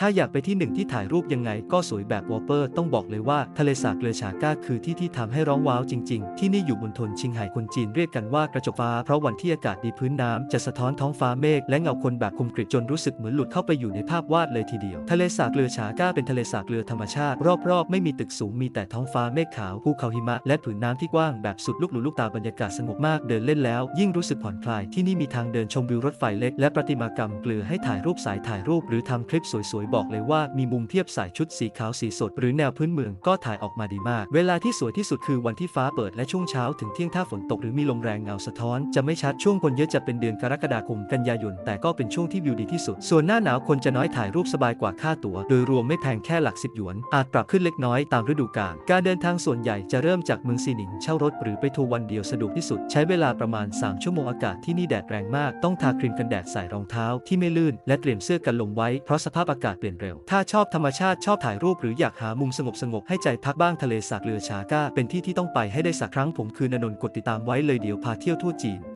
ถ้าอยากไปที่หนึ่งที่ถ่ายรูปยังไงก็สวยแบบวอลเปอร์ต้องบอกเลยว่าทะเลสาบเกลือฉาก้าคือที่ที่ทำให้ร้องว้าวจริง ๆ ที่นี่อยู่บนทนชิงไห่คนจีนเรียกกันว่ากระจกฟ้า เพราะวันที่อากาศดีพื้นน้ำจะสะท้อนท้องฟ้าเมฆและเงาคนแบบคมกริบจนรู้สึกเหมือนหลุดเข้าไปอยู่ในภาพวาดเลยทีเดียว ทะเลสาบเกลือฉาก้าเป็นทะเลสาบเกลือธรรมชาติ รอบๆ ไม่มีตึกสูงมีแต่ท้องฟ้าเมฆขาวภูเขาหิมะ และผืนน้ำที่กว้างแบบสุดลูกหูลูกตาบรรยากาศสงบมากเดินเล่นแล้ว ยิ่งรู้สึกผ่อนคลายที่นี่มีทางเดินชมวิวรถไฟเล็ก และประติมากรรมเกลือให้ถ่ายรูปสายถ่ายรูปหรือทำคลิปสวยๆบอกเลยว่ามีมุมเทียบสายชุดสีขาวสีสด หรือแนวพื้นเมืองก็ถ่ายออกมาดีมาก เวลาที่สวยที่สุดคือวันที่ฟ้าเปิดและช่วงเช้าถึงเที่ยงถ้าฝนตกหรือมีลมแรงเงาสะท้อน จะไม่ชัดช่วงคนเยอะจะเป็นเดือนกรกฎาคมกันยายน แต่ก็เป็นช่วงที่วิวดีที่สุด ส่วนหน้าหนาวคนจะน้อยถ่ายรูปสบายกว่าค่าตั๋ว โดยรวมไม่แพงแค่หลักสิบหยวน อาจปรับขึ้นเล็กน้อยตามฤดูกาลการเดินทางส่วนใหญ่จะเริ่มจากเมืองซีหนิงเช่ารถ หรือไปทัวร์วันเดียวสะดวกที่สุด ใช้เวลาประมาณ 3 ชั่วโมงอากาศที่นี่แดดแรงมากต้องทาครีมกันแดดใส่รองเท้าที่ไม่ลื่นและเตรียมเสื้อกันลมไว้เพราะสภาพอากาศเปลี่ยนเร็ว ถ้าชอบธรรมชาติชอบถ่ายรูปหรืออยากหามุมสงบสงบให้ใจพักบ้างทะเลสาบเรือชาก้า เป็นที่ที่ต้องไปให้ได้สักครั้งผมคือนนนท์กดติดตามไว้เลยเดี๋ยวพาเที่ยวทั่วจีน